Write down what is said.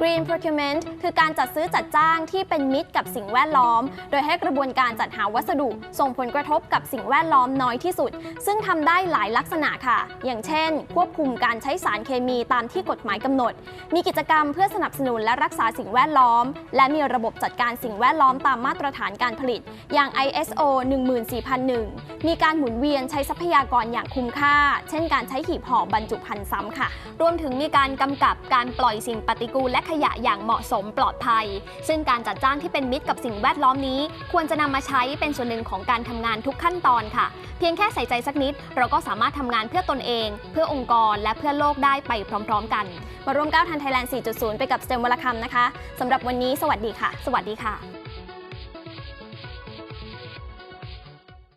procurement คือการจัดซื้อจัดจ้างที่เป็นมิตรกับสิ่งแวดล้อม โดยให้กระบวนการจัดหาวัสดุ ส่งผลกระทบกับสิ่งแวดล้อมน้อยที่สุด ซึ่งทำได้หลายลักษณะค่ะ อย่างเช่น ควบคุมการใช้สารเคมีตามที่กฎหมายกำหนด มีกิจกรรมเพื่อสนับสนุนและรักษาสิ่งแวดล้อม และมีระบบจัดการสิ่งแวดล้อมตามมาตรฐานการผลิต อย่าง ISO 14001 มีการหมุนเวียนใช้ทรัพยากรอย่างคุ้มค่า เช่น การใช้หีบห่อบรรจุภัณฑ์ซ้ำค่ะ รวมถึงมีการกำกับการปล่อยสิ่งปฏิกูลและขยะอย่างเหมาะสมปลอดภัย ซึ่งการจัดจ้างที่เป็นมิตรกับสิ่งแวดล้อมนี้ ควรจะนำมาใช้เป็นส่วนหนึ่งของการทำงานทุกขั้นตอนค่ะ เพียงแค่ใส่ใจสักนิด เราก็สามารถทำงานเพื่อตนเอง เพื่อองค์กร และเพื่อโลกได้ไปพร้อม ๆ กัน มาร่วมก้าวทันไทยแลนด์ 4.0 ไปกับสเต็มวลคำนะคะสำหรับวันนี้ สวัสดีค่ะ สวัสดีค่ะ